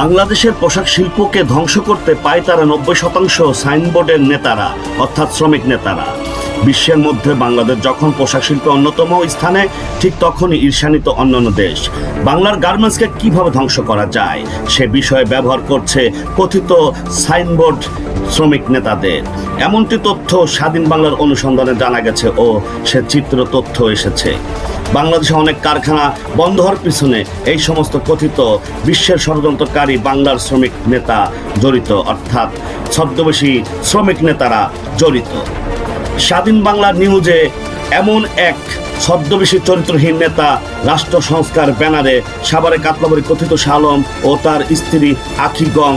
বাংলাদেশের পোশাক শিল্পকে ধ্বংস করতে পায় তারা নব্বই শতাংশ সাইনবোর্ডের নেতারা, অর্থাৎ শ্রমিক নেতারা। বিশ্বের মধ্যে বাংলাদেশ যখন পোশাক শিল্পে অন্যতম স্থানে, ঠিক তখনই ঈর্ষান্বিত অন্যান্য দেশ। বাংলার গার্মেন্টসকে কীভাবে ধ্বংস করা যায়, সে বিষয়ে ব্যবহার করছে কথিত সাইনবোর্ড শ্রমিক নেতাদের। এমনটি তথ্য স্বাধীন বাংলার অনুসন্ধানে জানা গেছে ও সে চিত্র তথ্য এসেছে। বাংলাদেশে অনেক কারখানা বন্ধ হওয়ার পিছনে এই সমস্ত কথিত বিশ্বের ষড়যন্ত্রকারী বাংলার শ্রমিক নেতা জড়িত, অর্থাৎ ছদ্মবেশী শ্রমিক নেতারা জড়িত। স্বাধীন বাংলার নিউজে এমন এক ছদ্মবেশী চরিত্রহীন নেতা রাষ্ট্র সংস্কার ব্যানারে সাভারে কাতলাবাড়ি কথিত শালম ও তার স্ত্রী আখি গং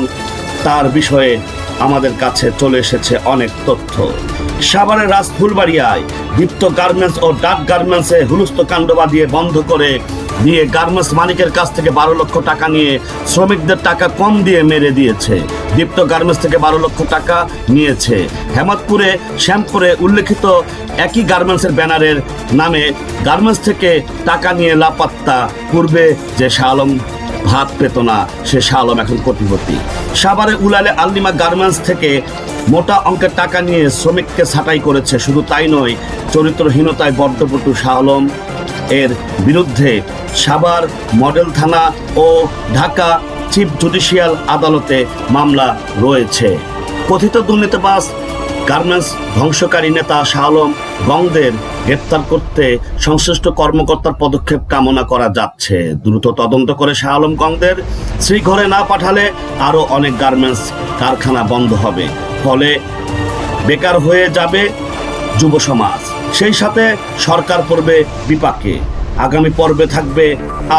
তার বিষয়ে আমাদের কাছে চলে এসেছে অনেক তথ্য। সাভারের রাজ ফুলবাড়িয়ায় দীপ্ত গার্মেন্টস ও ডাক গার্মেন্টসে হুলস্থ কাণ্ড বাঁধিয়ে বন্ধ করে দিয়ে গার্মেন্টস মালিকের কাছ থেকে বারো লক্ষ টাকা নিয়ে শ্রমিকদের টাকা কম দিয়ে মেরে দিয়েছে। দীপ্ত গার্মেন্টস থেকে বারো লক্ষ টাকা নিয়েছে। হেমাদপুরে, শ্যামপুরে উল্লেখিত একই গার্মেন্টসের ব্যানারের নামে গার্মেন্টস থেকে টাকা নিয়ে লাপাত্তা। পূর্বে যে শাহ আলম ভাত পেত না, সে শাহ আলম এখন কোটিপতি। সাভারে উলালে আল্লিমা গার্মেন্টস থেকে মোটা অঙ্কের টাকা নিয়ে শ্রমিককে ছাঁটাই করেছে। শুধু তাই নয়, চরিত্রহীনতায় বড্ডপটু শাহ আলম। এর বিরুদ্ধে সাভার মডেল থানা ও ঢাকা চিফ জুডিশিয়াল আদালতে মামলা রয়েছে। কথিত দুর্নীতিবাস গার্মেন্টস ধ্বংসকারী নেতা শাহ আলম গংদের গ্রেপ্তার করতে সংশ্লিষ্ট কর্মকর্তার পদক্ষেপ কামনা করা যাচ্ছে। দ্রুত তদন্ত করে শাহ আলম গংদের শ্রীঘরে না পাঠালে আরও অনেক গার্মেন্টস কারখানা বন্ধ হবে। ফলে বেকার হয়ে যাবে যুব সমাজ। সেই সাথে সরকার পড়বে বিপাকে। আগামী পর্বে থাকবে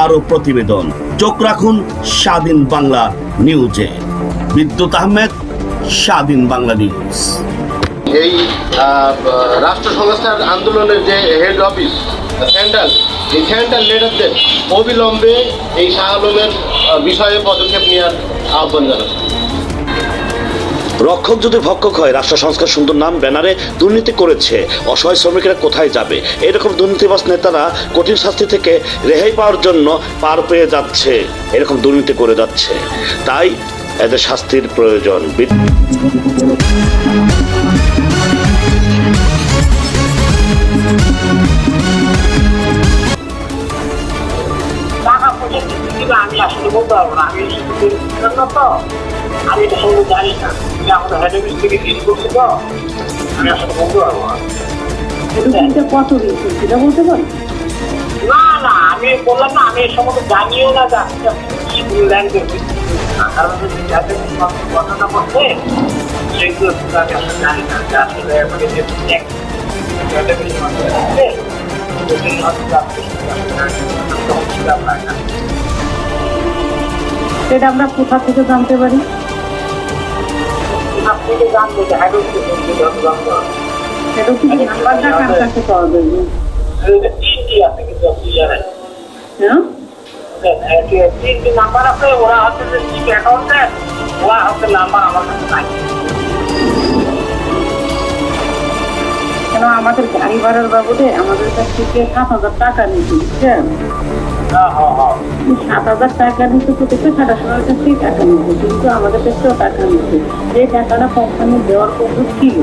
আরও প্রতিবেদন। চোখ রাখুন স্বাধীন বাংলা নিউজে। বিদ্যুৎ আহমেদ, স্বাধীন বাংলা নিউজ। এই রাষ্ট্র সংস্কার আন্দোলনের যে হেড অফিস সেন্ট্রাল এই সেন্ট্রাল লিডারদের অবিলম্বে এই শাহ আলমের বিষয়ে পদক্ষেপ নেওয়ার আহ্বান জানাচ্ছি। রক্ষক যদি ভক্ষক হয়, রাষ্ট্র সংস্কার সুন্দর নাম, ব্যানারে দুর্নীতি করেছে, অসহায় শ্রমিকরা কোথায় যাবে? এরকম দুর্নীতিবাস নেতারা কঠিন শাস্তি থেকে রেহাই পাওয়ার জন্য পার পেয়ে যাচ্ছে, এরকম দুর্নীতি করে যাচ্ছে। তাই এদের শাস্তির প্রয়োজন। বলতে পারব না আমি জন্য তো আমি এটা সম্বন্ধে জানি না তুমি আমাদের হেড থেকে ডিল করছ তো আমি আসলে বলতে পারব না এটা কত দিয়েছে সেটা বলতে পারেন না। না আমি বললাম না আমি এ সম্বন্ধে জানিও না যে কি বললেন যে কারণ যাদের ঘটনা করছে সেগুলো আমি আসলে জানি না। যে আসলে সেটা আমরা কোথা থেকে জানতে পারি? সেটা কি নাম্বারটা কার কাছে পাওয়া যাবে হ্যাঁ? নাম্বার আছে ওরা হচ্ছে অ্যাকাউন্ট ওরা হচ্ছে নাম্বার আমার কাছে নাই কেন আমাদের গাড়ি ভাড়ার বাবদে? আমাদের কাছ থেকে সাত হাজার টাকা নিয়েছে বুঝছেন? হ্যাঁ হ্যাঁ হ্যাঁ। এই সাত হাজার টাকা নিতে তো দেখে সারা কাছ থেকে টাকা নিচ্ছে কিন্তু আমাদের কাছেও টাকা নিচ্ছে যে টাকাটা কোম্পানি দেওয়ার কথা ছিল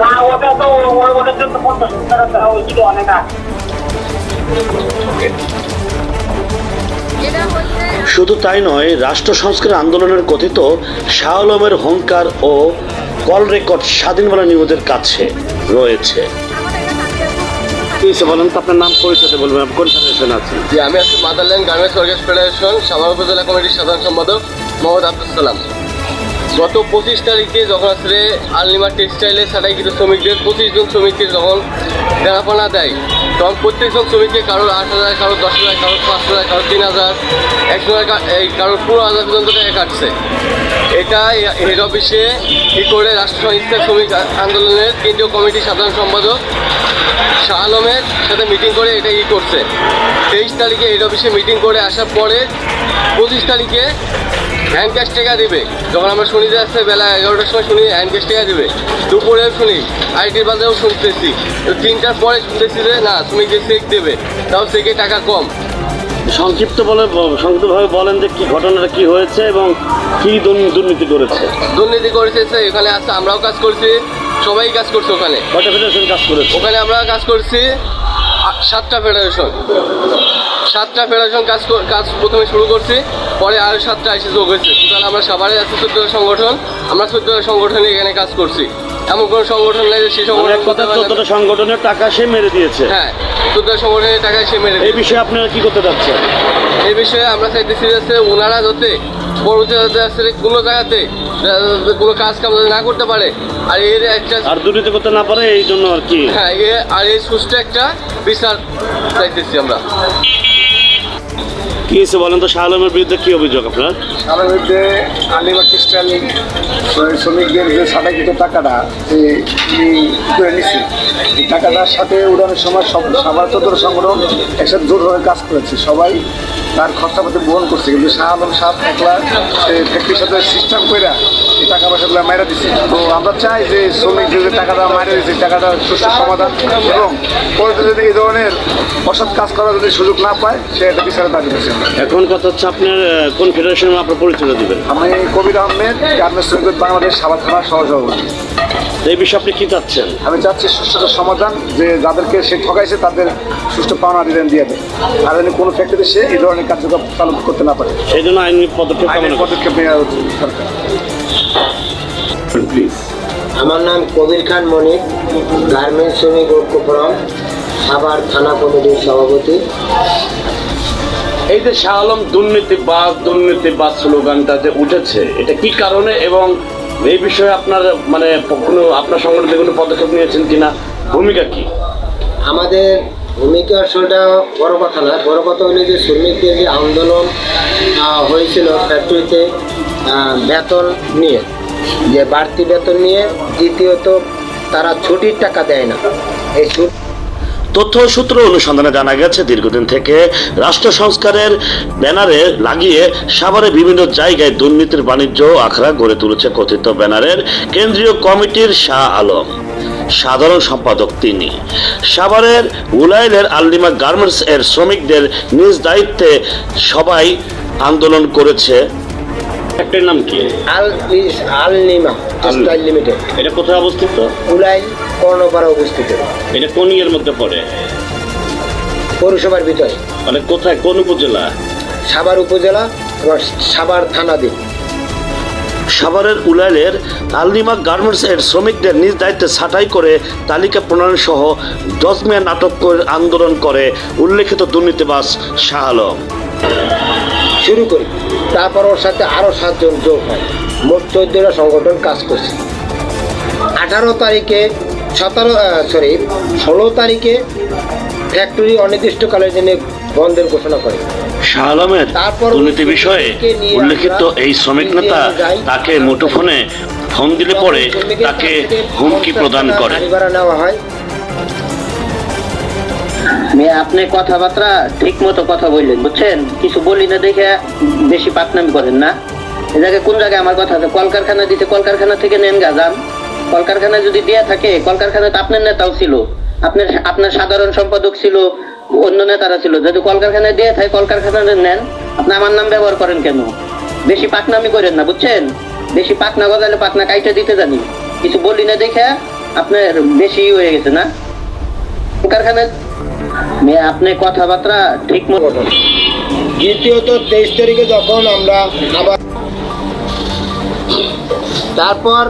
না ওটা তো ওই ওটার পঞ্চাশ টাকা দেওয়া অনেক শুধু তাই নয় রাষ্ট্র সংস্কার আন্দোলনের কথিত শাহ আলমের হংকার ও কল রেকর্ড স্বাধীন বাংলা নিউজের কাছে। রয়েছে। বলেন তো আপনার নাম পরিচয় বলবেন আপনি কোন ফেডারেশন আছেন? যে আমি আছি motherland garments workers federation Savar উপজেলা কমিটির সাধারণ সম্পাদক মোহাম্মদ আব্দুল সালাম। গত পঁচিশ তারিখে যখন আসলে আলনিমা টেক্সটাইলে ছাড়াইকৃত শ্রমিকদের পঁচিশ জন শ্রমিককে যখন দেখাপনা দেয় তখন প্রত্যেকজন শ্রমিককে কারোর আট হাজার কারোর দশ হাজার কারোর পাঁচ হাজার কারোর তিন হাজার একশো এই কারোর পনেরো হাজার পর্যন্ত টাকা কাটছে। এটা হেড অফিসে কি করে রাষ্ট্র সংস্কার শ্রমিক আন্দোলনের কেন্দ্রীয় কমিটির সাধারণ সম্পাদক শাহ আলমের সাথে মিটিং করে এটা ই করছে। তেইশ তারিখে হেড অফিসে মিটিং করে আসার পরে পঁচিশ তারিখে হ্যান্ড ক্যাশ টাকা দেবে। যখন আমরা শুনি যে আসছে বেলা এগারোটার সময় শুনি হ্যান্ড ক্যাশ টাকা দেবে। দুপুরেও শুনি, আইটির বাজারেও শুনতেছি। তিনটার পরে শুনতেছি যে না তুমি যে চেক দেবে, তাও চেকে টাকা কম। সংক্ষিপ্ত বলে সংক্ষিপ্তভাবে বলেন যে কি ঘটনাটা কি হয়েছে এবং কি দুর্নীতি করেছে। দুর্নীতি করেছে এখানে আসছে আমরাও কাজ করছি সবাই কাজ করছে ওখানে। কয়টা ফেডারেশন কাজ করেছে? ওখানে আমরা কাজ করছি সাতটা ফেডারেশন সাতটা ফেডারেশন কাজ কাজ প্রথমে শুরু করছি পরে আরও সাতটা এসে যোগ হয়েছে টোটাল আমরা সবারই আছে চোদ্দ সংগঠন আমরা চোদ্দ সংগঠনে এখানে কাজ করছি। এমন কোনো সংগঠন নেই সেই মানে সংগঠন কথা চোদ্দটা সংগঠনের টাকা সে মেরে দিয়েছে। হ্যাঁ চোদ্দ সংগঠনের টাকায় সে মেরে এই বিষয়ে আপনারা কি করতে যাচ্ছেন এই বিষয়ে আমরা চাইতেছি যে ওনারা যাতে পরবর্তীতে আসলে কোনো জায়গাতে কোনো কাজ কাম না করতে পারে। আর এর একটা আর দুর্নীতি করতে না পারে এই জন্য আর কি? হ্যাঁ এ আর এই সুষ্ঠু একটা বিচার চাইতেছি আমরা। কি হয়েছে বলেন তো শাহ আলমের বিরুদ্ধে কি অভিযোগ আপনার? আমার বিরুদ্ধে আলিমা খ্রিস্টান শ্রমিকদের যে সাদাকৃত টাকাটা, যে করে নিছি, এই টাকাটার সাথে উড়ানোর সময় সব সবার চতুর সংগঠন একসাথে জোরভাবে কাজ করেছে। সবাই তার খরচাপাতি বহন করছে। কিন্তু শাহ আলম সাহ একলা ফ্যাক্টরির সাথে সিস্টেম করে টাকা পয়সাগুলো মাইরা দিচ্ছে তো আমরা চাই যে শ্রমিক যে টাকাটা মাইরা দিচ্ছে টাকাটা সুস্থ সমাধান এবং পরে যদি এই ধরনের অসৎ কাজ করার যদি সুযোগ না পায় সে একটা বিচারে দাবি করছে এখন কথা হচ্ছে আপনার কোন ফেডারেশনে আপনার পরিচয় দিবেন? আমি কবির আহমেদ গার্মেন্টস শ্রমিক বাংলাদেশ সাবাত থানার সহসভাপতি। এই বিষয়ে আপনি কি চাচ্ছেন? আমি চাচ্ছি সুষ্ঠুতার সমাধান যে যাদেরকে সে ঠকাইছে তাদের সুষ্ঠু পাওনা দিলেন দিয়ে দেয়। আর যেন কোনো ফ্যাক্টরিতে সে এই ধরনের কার্যক্রম চালু করতে না পারে। সেই জন্য আইনি পদক্ষেপ পদক্ষেপ নেওয়া উচিত। সরকার আমার নাম কবির খান মনির গার্মেন্টস শ্রমিক ঐক্য ফোরাম সাভার থানা কমিটির সভাপতি। এই যে শাহ আলম দুর্নীতিবাজ দুর্নীতিবাজ স্লোগানটা যে উঠেছে এটা কি কারণে এবং এই বিষয়ে আপনার মানে কোনো আপনার সংগঠন কোনো পদক্ষেপ নিয়েছেন কিনা ভূমিকা কি? আমাদের ভূমিকা আসলটা বড় কথা না বড় কথা হলো যে শ্রমিকদের যে আন্দোলন হয়েছিল ফ্যাক্টরিতে বেতন নিয়ে। যে বাড়তি বেতন নিয়ে দ্বিতীয়ত তারা ছুটির টাকা দেয় না। এই ছুটি তথ্য সূত্র অনুসন্ধানে জানা গেছে, দীর্ঘদিন থেকে রাষ্ট্র সংস্কারের ব্যানারে লাগিয়ে সাভারে বিভিন্ন জায়গায় দুর্নীতির বাণিজ্য আখড়া গড়ে তুলেছে কথিত ব্যানারের কেন্দ্রীয় কমিটির শাহ আলম। সাধারণ সম্পাদক তিনি। সাভারের উলাইলের আল্লিমা গার্মেন্টস এর শ্রমিকদের নিজ দায়িত্বে সবাই আন্দোলন করেছে। একটার নাম কি? Al Al Nima textile limited. এটা কোথায় অবস্থিত? উলাইল কর্ণপাড়া অবস্থিত। এটা কোন ইয়ের মধ্যে পড়ে? পৌরসভার ভিতরে। মানে কোথায়? কোন উপজেলা? সাভার উপজেলা এবং সাভার থানাধীন সাভারের উলাইলের আলনিমা গার্মেন্টস এর শ্রমিকদের নিজ দায়িত্বে ছাঁটাই করে তালিকা প্রণয়ন সহ দশ দশমিয়া নাটক করে আন্দোলন করে উল্লেখিত দুর্নীতিবাস শাহ আলম। শুরু করি। তারপর ওর সাথে আরও সাতজন যোগ হয়। মোট চোদ্দটা সংগঠন কাজ করছে। আঠারো তারিখে সতেরো সরি ষোলো তারিখে ফ্যাক্টরি অনির্দিষ্টকালের জন্য বন্ধের ঘোষণা করে। শাহ আলমের তারপর দুর্নীতি বিষয়ে উল্লেখিত এই শ্রমিক নেতা তাকে মুঠোফোনে ফোন দিলে পরে তাকে হুমকি প্রদান করে। নেওয়া হয়। মেয়ে, আপনি কথাবার্তা ঠিক মতো কথা বললেন, বুঝছেন? কিছু বলি না দেখে বেশি পাকনামি করেন না। এ জায়গায় কোন জায়গায় আমার কথা আছে? কলকারখানা দিতে কলকারখানা থেকে নেন গাজান কলকারখানা যদি দেয়া থাকে কলকারখানা তো আপনার নেতাও ছিল। আপনার আপনার সাধারণ সম্পাদক ছিল, অন্য নেতারা ছিল। যদি কলকারখানায় দিয়ে থাকে কলকারখানা নেন, আপনি আমার নাম ব্যবহার করেন কেন? বেশি পাকনামি করেন না, বুঝছেন? বেশি পাকনা গজালে পাকনা কাইটা দিতে জানি। কিছু বলি না দেখে আপনার বেশি হয়ে গেছে না? কলকারখানায় মেয়ে আপনি কথাবার্তা ঠিক মতো দ্বিতীয়ত তেইশ তারিখে যখন আমরা আবার তারপর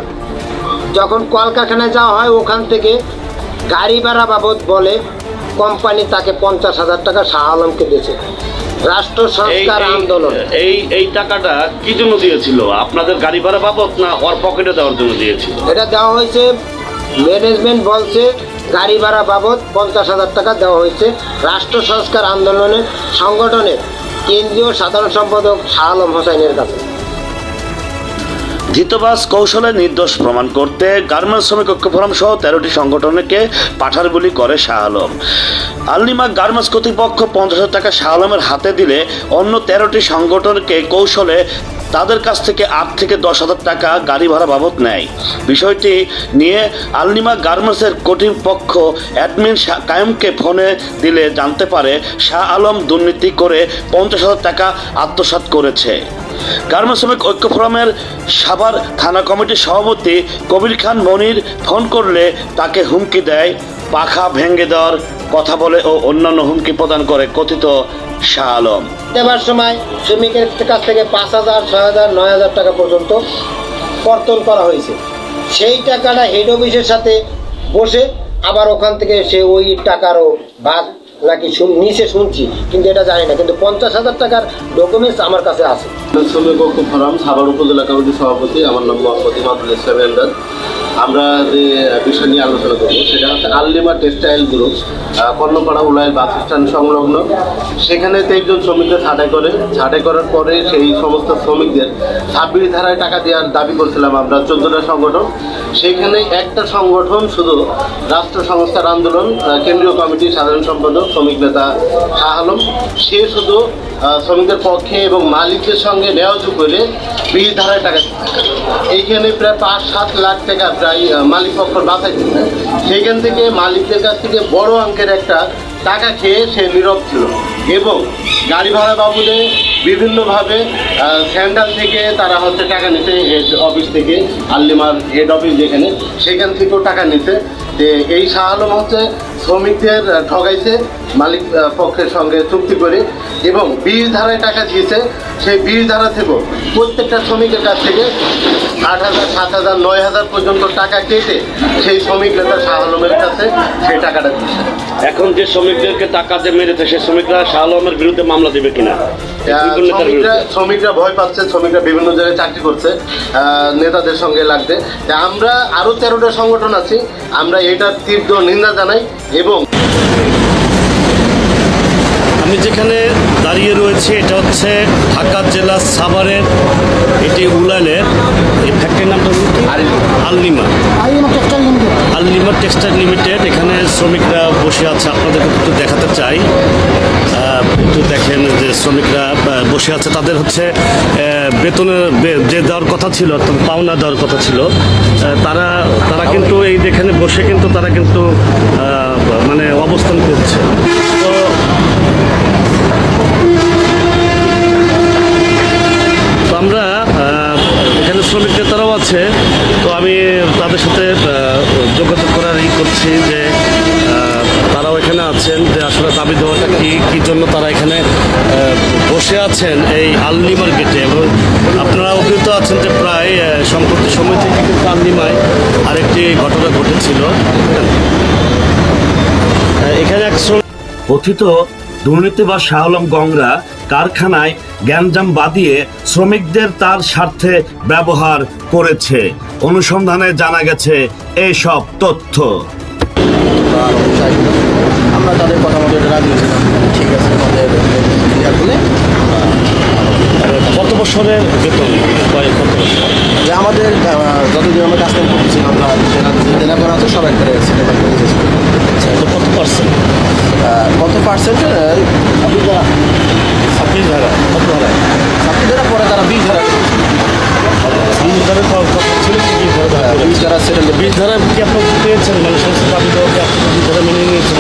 যখন কলকারখানায় যাওয়া হয় ওখান থেকে গাড়ি ভাড়া বাবদ বলে কোম্পানি তাকে পঞ্চাশ হাজার টাকা শাহ আলমকে দিয়েছে। রাষ্ট্র সংস্কার আন্দোলন। এই এই টাকাটা কি জন্য দিয়েছিল? আপনাদের গাড়ি ভাড়া বাবদ না ওর পকেটে দেওয়ার জন্য দিয়েছিল? এটা দেওয়া হয়েছে ম্যানেজমেন্ট বলছে, গাড়ি ভাড়া বাবদ পঞ্চাশ হাজার টাকা দেওয়া হয়েছে। রাষ্ট্র সংস্কার আন্দোলনের সংগঠনের কেন্দ্রীয় সাধারণ সম্পাদক শাহ আলম হোসাইনের কাছে। ধৃতবাস কৌশলে নির্দোষ প্রমাণ করতে গার্মেন্টস শ্রমিক ঐক্য ফোরাম সহ তেরোটি সংগঠনকে পাঠার বলি করে শাহ আলম। আলনিমা গার্মেন্টস কর্তৃপক্ষ পঞ্চাশ হাজার টাকা শাহ আলমের হাতে দিলে অন্য তেরোটি সংগঠনকে কৌশলে তাদের কাছ থেকে আট থেকে দশ হাজার টাকা গাড়ি ভাড়া বাবদ নেয়। বিষয়টি নিয়ে আলনিমা গার্মেন্টসের কর্তৃপক্ষ অ্যাডমিন কায়েমকে ফোনে দিলে জানতে পারে শাহ আলম দুর্নীতি করে পঞ্চাশ হাজার টাকা আত্মসাৎ করেছে। গার্মেন্টস শ্রমিক ঐক্য ফোরামের সাভার থানা কমিটির সভাপতি কবির খান মনির ফোন করলে তাকে হুমকি দেয়। পাখা ভেঙে দেওয়ার কথা বলে ও অন্যান্য হুমকি প্রদান করে কথিত শাহ আলম। দেওয়ার সময় শ্রমিকের কাছ থেকে পাঁচ হাজার ছয় হাজার নয় হাজার টাকা পর্যন্ত কর্তন করা হয়েছে। সেই টাকাটা হেড অফিসের সাথে বসে আবার ওখান থেকে সে ওই টাকারও ভাগ নাকি শুন- নিচে শুনছি কিন্তু এটা জানি না কিন্তু পঞ্চাশ হাজার টাকার ডকুমেন্টস আমার কাছে আছে। শ্রমিক ঐক্য ফোরাম সাভার উপজেলা কমিটির সভাপতি আমার নাম মোহাম্মদ ইমাদুল ইসলাম এমদাদ। আমরা যে বিষয় নিয়ে আলোচনা করব, সেটা হচ্ছে Allima textile group Karnapara Ulail bus stand সংলগ্ন। সেখানে তো একজন শ্রমিকদের ছাঁটাই করে। ছাঁটাই করার পরে সেই সমস্ত শ্রমিকদের ছাব্বিশ ধারায় টাকা দেওয়ার দাবি করছিলাম আমরা, চোদ্দটা সংগঠন। সেখানে একটা সংগঠন শুধু রাষ্ট্র সংস্থার আন্দোলন কেন্দ্রীয় কমিটির সাধারণ সম্পাদক, শ্রমিক নেতা শাহ আলম, সে শুধু শ্রমিকদের পক্ষে এবং মালিকদের সঙ্গে নেওয়া করে বিশ ধারায় টাকা এইখানে প্রায় পাঁচ সাত লাখ টাকা প্রায় মালিক পক্ষ বাঁচাই দিচ্ছে সেইখান থেকে মালিকদের কাছ থেকে বড় অঙ্কের একটা টাকা খেয়ে সে নীরব ছিল। এবং গাড়ি ভাড়া বাবুদে বিভিন্নভাবে স্যান্ডাল থেকে তারা হচ্ছে টাকা নিতে হেড অফিস থেকে, আল্লিমার হেড অফিস যেখানে, সেখান থেকেও টাকা নিতে। যে এই শাহ আলম হচ্ছে শ্রমিকদের ঠগাইছে মালিক পক্ষের সঙ্গে চুক্তি করে এবং বিশ ধারায় টাকা দিয়েছে। সেই বিশ ধারা থেকেও প্রত্যেকটা শ্রমিকের কাছ থেকে আট হাজার সাত হাজার নয় হাজার পর্যন্ত টাকা কেটে সেই শ্রমিক নেতা শাহ আলমের কাছে সেই টাকাটা দিচ্ছে এখন যে শ্রমিকদেরকে টাকা দিয়ে মেরেছে সেই শ্রমিকরা শাহ আলমের বিরুদ্ধে মামলা দেবে কিনা? শ্রমিকরা শ্রমিকরা ভয় পাচ্ছে শ্রমিকরা বিভিন্ন জায়গায় চাকরি করছে আহ, নেতাদের সঙ্গে লাগতে আমরা আরও তেরোটা সংগঠন আছি আমরা এটার তীব্র নিন্দা জানাই। এবং আমি যেখানে দাঁড়িয়ে রয়েছি এটা হচ্ছে ঢাকা জেলার সাভারের এটি উলানের এই ফ্যাক্টরির নামটা আল্লিমা আল্লিমা আলনিমা আলনিমা টেক্সটাইল লিমিটেড এখানে শ্রমিকরা বসে আছে আপনাদেরকে একটু দেখাতে চাই। একটু দেখেন যে শ্রমিকরা বসে আছে। তাদের হচ্ছে বেতনের যে দেওয়ার কথা ছিল, অর্থাৎ পাওনা দেওয়ার কথা ছিল তারা তারা কিন্তু এই এখানে বসে কিন্তু তারা কিন্তু মানে অবস্থান করছে। তো আমরা এখানে শ্রমিক নেতারাও আছে। তো আমি তাদের সাথে যোগাযোগ করার ই করছি যে এখানে আছেন যে আসলে দাবি দেওয়াটা কি, কী জন্য তারা এখানে বসে আছেন এই আলনিমার গেটে এবং আপনারা অভিজ্ঞত আছেন যে প্রায় সম্প্রতি সময় থেকে কিন্তু আলনিমায় আরেকটি ঘটনা ঘটেছিল। এখানে এক কথিত, দুর্নীতিবাজ শাহ আলম গংরা কারখানায় গ্যাঞ্জাম বাদিয়ে শ্রমিকদের তার স্বার্থে ব্যবহার করেছে। অনুসন্ধানে জানা গেছে, এসব তথ্য। আমরা তাদের কথা মতো এটা রাজি হয়েছিলাম। ঠিক আছে আমাদের ক্লিয়ার হলে কত বছরের বেতন যে আমাদের যতদিন আমরা কাজ কাম করতেছিলাম আমরা যেটা করা আছে সব একবারে সিনেমা করে দিয়েছি। তো কত পার্সেন্ট কত পার্সেন্ট আপনি ছাব্বিশ ধারা কত ধারা পরে তারা বিশ ধারা ছাব্বিশ ধারা ছিল বিশ ধারা বিশ ধারা সেটেল বিশ ধারা কি আপনি পেয়েছেন? মানে সমস্ত দাবি দেওয়াকে আপনি বিশ ধারা মেনে নিয়েছেন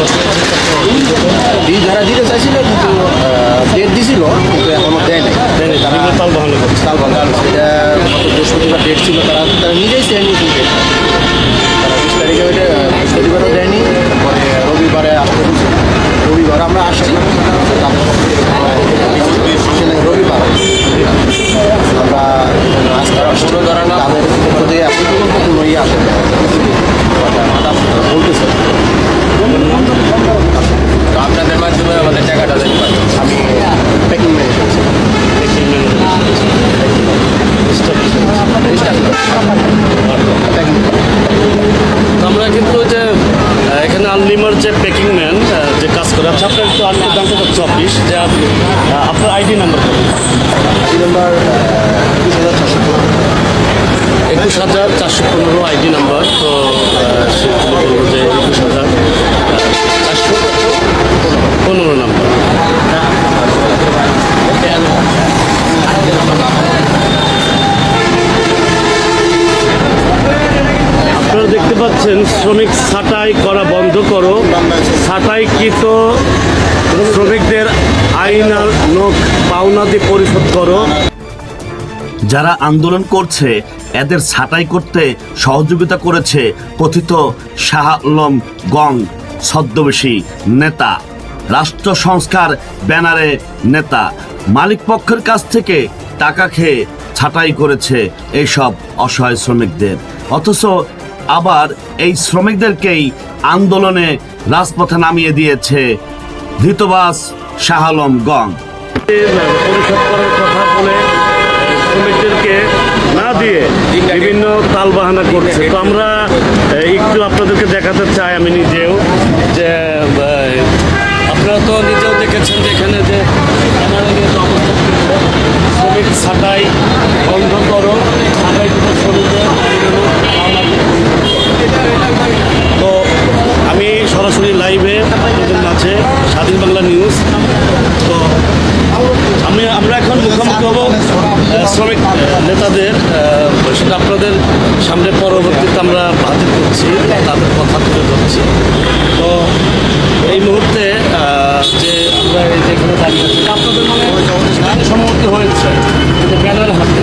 বা পেয়েছেন আপনি? বিশ ধারা দিতে চাইছিল কিন্তু ডেট দিছিল কিন্তু এখনও দেয় নাই। তারা তাল বাহানা করছে। সেটা বৃহস্পতিবার ডেট ছিল তারা তারা নিজেই তারা বিশ তারিখে ওইটা বৃহস্পতিবারও দেয়নি পরে রবিবারে আসতে রবিবার আমরা আসছি রবিবার। আমরা আজকে আসলে ধরা না তাদের পক্ষ থেকে এখন কোনো ইয়ে আসে না। বলতেছে। আপনাদের আপনারা দেখতে পাচ্ছেন, শ্রমিক ছাঁটাই করা বন্ধ করো। ছাঁটাইকৃত শ্রমিকদের আইনার নোক পাওনাদি পরিশোধ করো। যারা আন্দোলন করছে, এদের ছাঁটাই করতে সহযোগিতা করেছে কথিত শাহ আলম গং, ছদ্মবেশী নেতা। রাষ্ট্র সংস্কার ব্যানারে নেতা। মালিক পক্ষের কাছ থেকে টাকা খেয়ে ছাঁটাই করেছে এইসব অসহায় শ্রমিকদের। অথচ আবার এই শ্রমিকদেরকেই আন্দোলনে রাজপথে নামিয়ে দিয়েছে ধৃতবাস শাহ আলম গং পরিশোধ করার শ্রমিকদেরকে না দিয়ে বিভিন্ন তালবাহানা করছে। তো আমরা একটু আপনাদেরকে দেখাতে চাই আমি নিজেও যে আপনারা তো নিজেও দেখেছেন যে এখানে যে শ্রমিক ছাঁটাই লাইভে মাঝে স্বাধীন বাংলা নিউজ তো আমি, আমরা এখন মুখোমুখি হব শ্রমিক নেতাদের সেটা আপনাদের সামনে পরবর্তীতে আমরা হাজির করছি, তাদের কথা তুলে ধরছি। তো এই মুহূর্তে যে আমরা এই যে দাঁড়িয়ে আছি আপনাদের মানে সম্মতি হয়েছে ব্যানার হাতে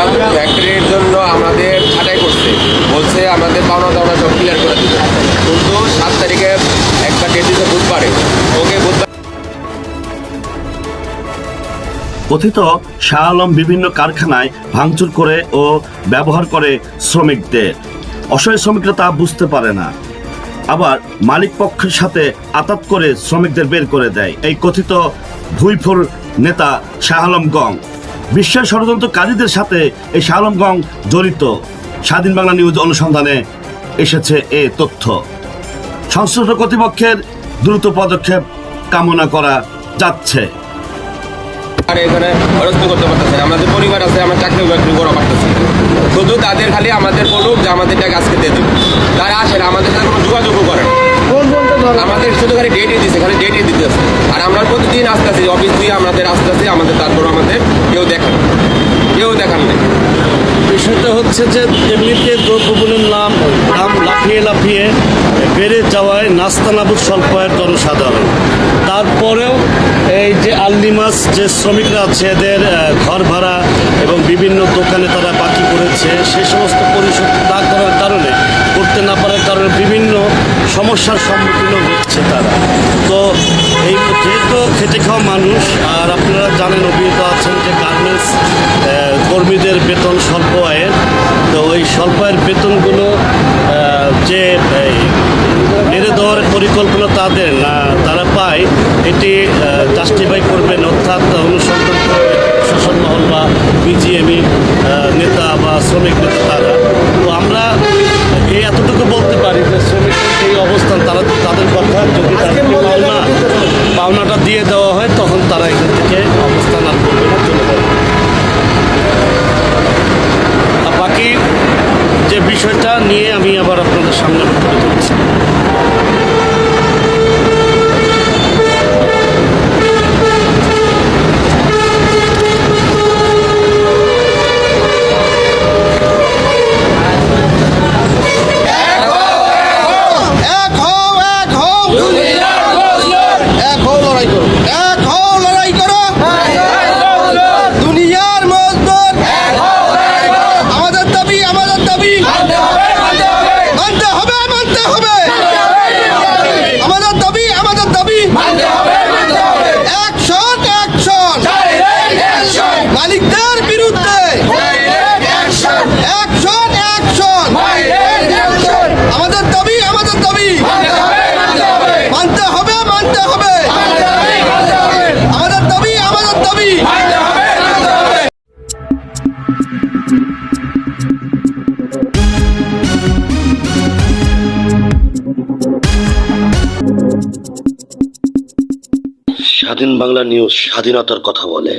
পাই ফ্যাক্টরির জন্য আমাদের ছাঁটাই করছে বলছে আমাদের পাওনা দাওনা সব ক্লিয়ার করে কিন্তু সাত তারিখে একটা ডেট দিতে বুধবারে ওকে বুধবার কথিত, শাহ আলম বিভিন্ন কারখানায় ভাঙচুর করে ও ব্যবহার করে শ্রমিকদের। অসহায় শ্রমিকরা তা বুঝতে পারে না। আবার মালিক পক্ষের সাথে আতাত করে শ্রমিকদের বের করে দেয়। এই কথিত ভুইফুর নেতা শাহ আলম গং। বিশ্বের ষড়যন্ত্র কাজীদের সাথে এই শাহ আলম গং জড়িত। স্বাধীন বাংলা নিউজ অনুসন্ধানে এসেছে এ তথ্য। সংশ্লিষ্ট কর্তৃপক্ষের দ্রুত পদক্ষেপ কামনা করা যাচ্ছে। এখানে আমাদের পরিবার আছে, আমরা চাকরি বাকরি তাদের খালি আমাদের বলুক যে আমাদের টাকা আজকে দিয়ে দেবে। তারা আসে আমাদের সাথে কোনো যোগাযোগও করে না। আমাদের শুধু খালি ডেটই দিচ্ছে খালি ডেটই দিতেছে আর আমরা প্রতিদিন আসতেছি অফিস দিয়ে আমাদের আসতেছি, আমাদের তারপর আমাদের কেউ দেখান কেউ দেখান নেই। বিষয়টা হচ্ছে যে এমনিতে দ্রব্যমূল্যের নাম দাম লাফিয়ে লাফিয়ে বেড়ে যাওয়ায় নাস্তানাবুদ স্বল্প আয়ের জনসাধারণ। তারপরেও এই যে আল্লিমাস যে শ্রমিকরা আছে, এদের ঘর ভাড়া এবং বিভিন্ন দোকানে তারা বাকি করেছে, সে সমস্ত পরিশোধ না করার কারণে, করতে না পারার কারণে বিভিন্ন সমস্যার সম্মুখীন হচ্ছে তারা। তো এই যেহেতু খেটে খাওয়া মানুষ, আর আপনারা জানেন, অভিহিত আছেন যে গার্মেন্টস কর্মীদের বেতন স্বল্প আয়ের। তো ওই স্বল্প আয়ের বেতনগুলো যে মেরে দেওয়ার পরিকল্পনা তাদের, না, তারা পায়, এটি জাস্টিফাই করবেন, অর্থাৎ অনুসন্ধান করবে শাসন মহল বা বিজিএমই নেতা বা শ্রমিক নেতা তারা। তো আমরা এই এতটুকু বলতে পারি যে শ্রমিকদের এই অবস্থান তারা তাদের কথা যদি তাদের পাওনা পাওনাটা দিয়ে দেওয়া হয় তখন তারা এখান থেকে অবস্থান আর করবে না চলে যাবে বাংলা নিউজ স্বাধীনতার কথা বলে।